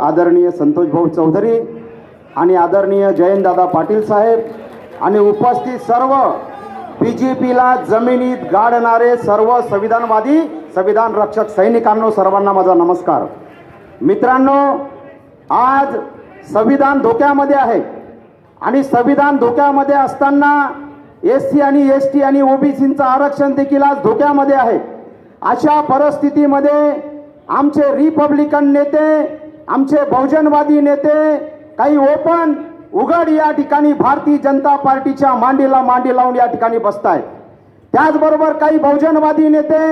आदरणीय संतोषभाऊ चौधरी आणि आदरणीय जयंतदादा पाटील साहेब आणि उपस्थित सर्व बी जे पीला जमिनीत गाडणारे सर्व संविधानवादी संविधान रक्षक सैनिकांनो सर्वांना माझा नमस्कार. मित्रांनो आज संविधान धोक्यामध्ये आहे. आणि संविधान धोक्यामध्ये असताना एस सी आणि एस टी आणि ओबीसीचं आरक्षण देखील आज धोक्यामध्ये आहे. अशा परिस्थितीमध्ये आमचे रिपब्लिकन नेते आमचे बहुजनवादी नेते काही ओपन उघड या ठिकाणी भारतीय जनता पार्टीच्या मांडीला मांडी लावून या ठिकाणी बसतायत त्याचबरोबर काही बहुजनवादी नेते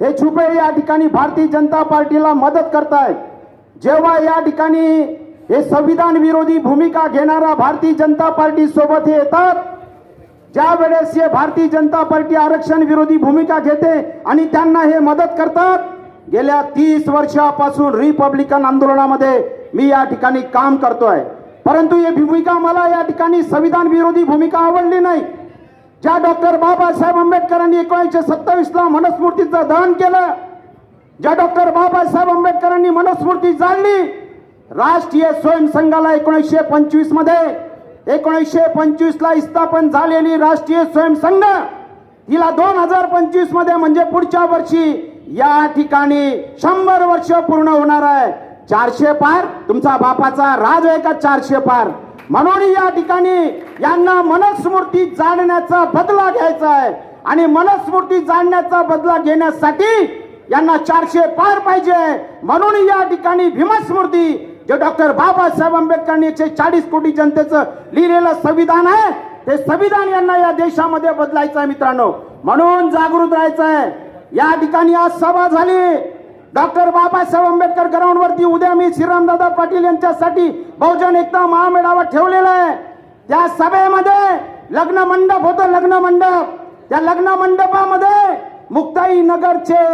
हे छुपे या ठिकाणी भारतीय जनता पार्टीला मदत करतायत जेव्हा या ठिकाणी हे संविधान विरोधी भूमिका घेणारा भारतीय जनता पार्टी सोबत हे येतात ज्या वेळेस हे भारतीय जनता पार्टी आरक्षण विरोधी भूमिका घेते आणि त्यांना हे मदत करतात गेल्या तीस वर्षापासून रिपब्लिकन आंदोलनामध्ये मी या ठिकाणी काम करतोय. परंतु ही भूमिका मला या ठिकाणी संविधान विरोधी भूमिका आवडली नाही. ज्या डॉक्टर बाबासाहेब आंबेडकरांनी एकोणीसशे सत्तावीसला मनस्मृतीचं दहन केलं ज्या डॉक्टर बाबासाहेब आंबेडकरांनी मनस्मृती जाळली राष्ट्रीय स्वयंसंघाला एकोणीसशे पंचवीसमध्ये एकोणीसशे पंचवीस ला स्थापन झालेली राष्ट्रीय स्वयंसंघ तिला दोन हजार पंचवीसमध्ये म्हणजे पुढच्या वर्षी या ठिकाणी शंभर वर्ष पूर्ण होणार आहे. चारशे पार तुमचा बापाचा राज आहे का चारशे पार? म्हणून या ठिकाणी यांना मनस्मृती जाणण्याचा बदला घ्यायचा आहे. आणि मनस्मृती जाणण्याचा बदला घेण्यासाठी यांना चारशे पार पाहिजे. म्हणून या ठिकाणी भीमस्मृती जे डॉक्टर बाबासाहेब आंबेडकरांनी एकशे चाळीस कोटी जनतेचं लिहिलेलं संविधान आहे ते संविधान यांना या देशामध्ये बदलायचं आहे मित्रांनो. म्हणून जागृत राहायचं आहे. या ठिकाणी आज सभा झाली. डॉक्टर बाबासाहेब आंबेडकर ग्राउंडवरती उद्या मी श्रीरामदादा पाटील यांच्यासाठी बहुजन एकता महामेळावा ठेवलेला आहे. त्या सभेमध्ये लग्न मंडप होतं लग्न मंडप. त्या लग्न मंडपामध्ये मुक्ताई नगरचे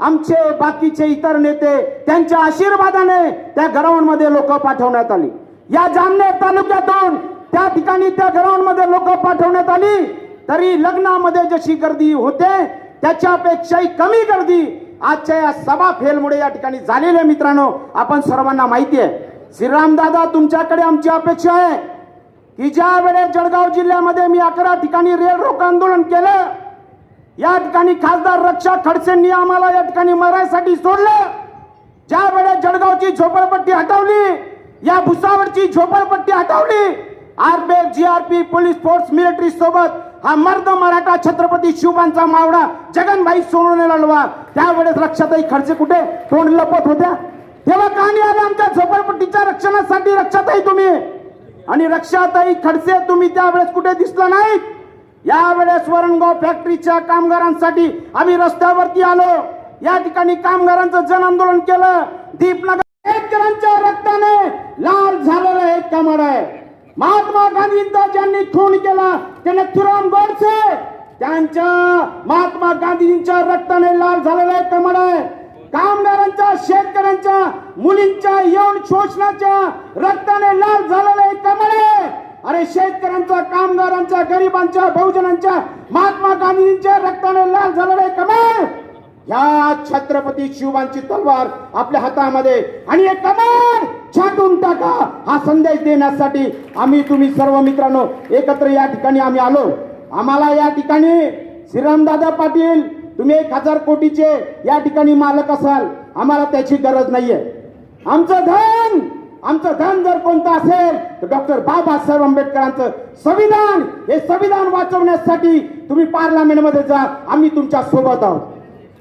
आमचे बाकीचे इतर नेते त्यांच्या आशीर्वादाने त्या ग्राउंडमध्ये लोक पाठवण्यात आली. या जामनेर तालुक्यातून त्या ठिकाणी त्या ग्राउंडमध्ये लोक पाठवण्यात आली. तरी लग्नामध्ये जशी गर्दी होते त्याच्यापेक्षाही कमी गर्दी आजच्या या सभा फेलमुळे या ठिकाणी झालेल्या मित्रांनो. आपण सर्वांना माहिती आहे. श्रीरामदादा तुमच्याकडे आमची अपेक्षा आहे की ज्या वेळेस जळगाव जिल्ह्यामध्ये मी अकरा ठिकाणी रेल रोको आंदोलन केलं या ठिकाणी खासदार रक्षा खडसेंनी आम्हाला या ठिकाणी मरायसाठी सोडलं ज्या वेळेस जळगावची झोपडपट्टी हटवली या भुसावळची झोपडपट्टी हटवली RPF GRP police force military सोबत हा मर्द मराठा छत्रपती शिवबांचा मावडा जगनभाई सोनवणे लढवा त्यावेळेस रक्षाताई खडसे कुठे? तोंड लपत होत्या. तेव्हा कानी आले आमच्या झोपडपट्टीच्या रक्षणासाठी. रक्षाताई तुम्ही. आणि रक्षाताई खडसे तुम्ही त्यावेळेस कुठे दिसला नाहीत? यावेळेस वरणगाव फॅक्टरीच्या कामगारांसाठी आम्ही रस्त्यावरती आलो. या ठिकाणी कामगारांचं जन आंदोलन केलं. दीपनगर शेतकऱ्यांच्या रक्ताने लाल झालेलं एक कमळ आहे. महात्मा गांधींचा ज्यांनी खून केला. त्यांना नथुराम गोडसे त्यांच्या महात्मा गांधीजींच्या रक्ताने लाल झालेलं आहे कमळ आहे. कामगारांच्या शेतकऱ्यांच्या मुलींच्या यौन शोषणाच्या रक्ताने लाल झालेलं आहे कमळ आहे. अरे शेतकऱ्यांचा कामगारांच्या गरिबांच्या बहुजनांच्या महात्मा गांधींच्या रक्ताने लाल झालेले कमळ या छत्रपती शिवबांची तलवार आपल्या हातामध्ये. आणि एक कमळ छाटून टाका. हा संदेश देण्यासाठी आम्ही तुम्ही सर्व मित्रांनो एकत्र या ठिकाणी आम्ही आलो. आम्हाला या ठिकाणी श्रीरामदादा पाटील तुम्ही एक हजार कोटीचे या ठिकाणी मालक असाल. आम्हाला त्याची गरज नाहीये. आमचं धन आमचं धन जर कोणतं असेल तर डॉक्टर बाबासाहेब आंबेडकरांचं संविधान हे संविधान वाचवण्यासाठी तुम्ही पार्लमेंटमध्ये जा. आम्ही तुमच्यासोबत आहोत.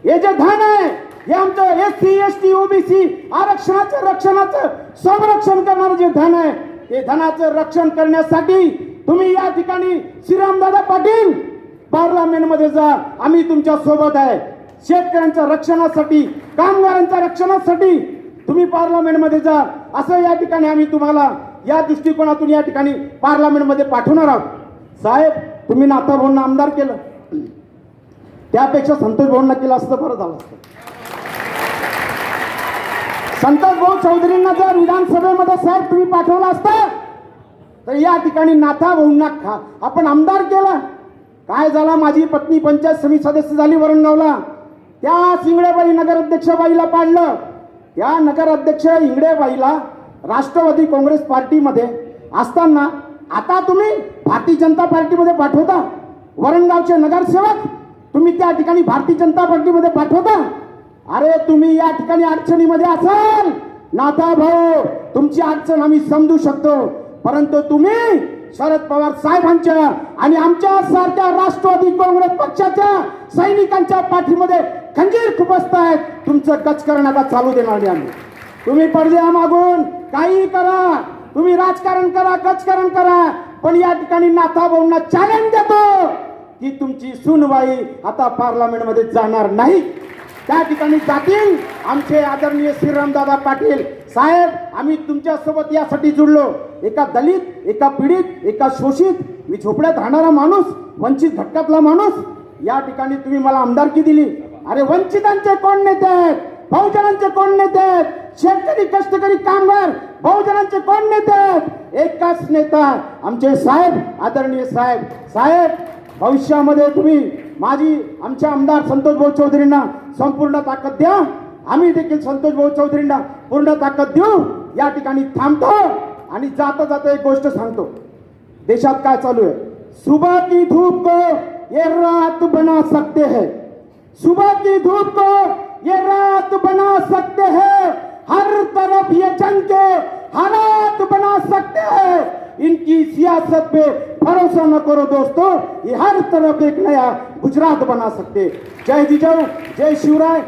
हे जे धन आहे हे आमचं S C S T OBC आरक्षणाचं रक्षणाचं संरक्षण करणारं जे धन आहे ते धनाचं रक्षण करण्यासाठी तुम्ही या ठिकाणी श्रीरामदादा पाटील पार्लमेंटमध्ये जा. आम्ही तुमच्यासोबत आहे. शेतकऱ्यांच्या रक्षणासाठी कामगारांच्या रक्षणासाठी तुम्ही पार्लमेंटमध्ये जा. असं या ठिकाणी आम्ही तुम्हाला या दृष्टिकोनातून या ठिकाणी पार्लमेंटमध्ये पाठवणार आहोत. साहेब तुम्ही नाता भाऊंना आमदार केलं. त्यापेक्षा संतोष भाऊंना केलं असतं बरं झालं असतं. संतोष भाऊ चौधरींना जर विधानसभेमध्ये साहेब तुम्ही पाठवलं असता तर या ठिकाणी नाथा भाऊंना खा. आपण आमदार केलं. काय झाला? माझी पत्नी पंचायत समिती सदस्य झाली वरणगावला त्या शिंगडेबाई नगराध्यक्षबाईला पाडलं. त्या नगराध्यक्ष इंगडेबाईला राष्ट्रवादी काँग्रेस पार्टीमध्ये असताना आता तुम्ही भारतीय जनता पार्टीमध्ये पाठवता. वरणगावचे नगरसेवक तुम्ही त्या ठिकाणी भारतीय जनता पार्टीमध्ये पाठवता. अरे तुम्ही या ठिकाणी अडचणीमध्ये असाल. नाथा भाऊ तुमची अडचण आम्ही समजू शकतो. परंतु तुम्ही शरद पवार साहेबांच्या आणि आमच्या सारख्या राष्ट्रवादी काँग्रेस पक्षाच्या सैनिकांच्या पाठीमध्ये खंजीर खुपसतायत तुमचं गचकरण आता चालू देणार नाही आम्ही. तुम्ही पडद्या मागून. काही करा. तुम्ही राजकारण करा कचकरण करा. पण या ठिकाणी नाथा भाऊंना चॅलेंज देतो की तुमची सुनवाई आता पार्लमेंटमध्ये जाणार नाही. त्या ठिकाणी जातील आमचे आदरणीय श्रीरामदादा पाटील. साहेब आम्ही तुमच्यासोबत यासाठी जुडलो एका दलित एका पीडित एका शोषित मी झोपड्यात राहणारा माणूस वंचित घटकातला माणूस. या ठिकाणी तुम्ही मला आमदारकी दिली. अरे वंचितांचे कोण नेते आहेत? बहुजनांचे कोण नेते आहेत? शेतकरी कष्टकरी कामगार बहुजनांचे कोण नेते आहेत? एकच नेता आमचे साहेब आदरणीय साहेब. साहेब भविष्यामध्ये तुम्ही माझी आमच्या आमदार संतोष भाऊ चौधरींना संपूर्ण ताकद द्या. आम्ही देखील संतोष भाऊ चौधरींना पूर्ण ताकद देऊ. या ठिकाणी थांबतो आणि जाता जाता एक गोष्ट सांगतो. देशात काय चालू आहे? सुबह की धूप को ये रात बना सकते हैं. सुबह की धूप को ये रात बना सकते हैं. हर तरफ ये जंग के हालात बना सकते हैं. इनकी सियासत पे भरोसा न करो दोस्तों ये हर तरफ एक नया गुजरात बना सकते। जय जिजाऊ जय शिवराय।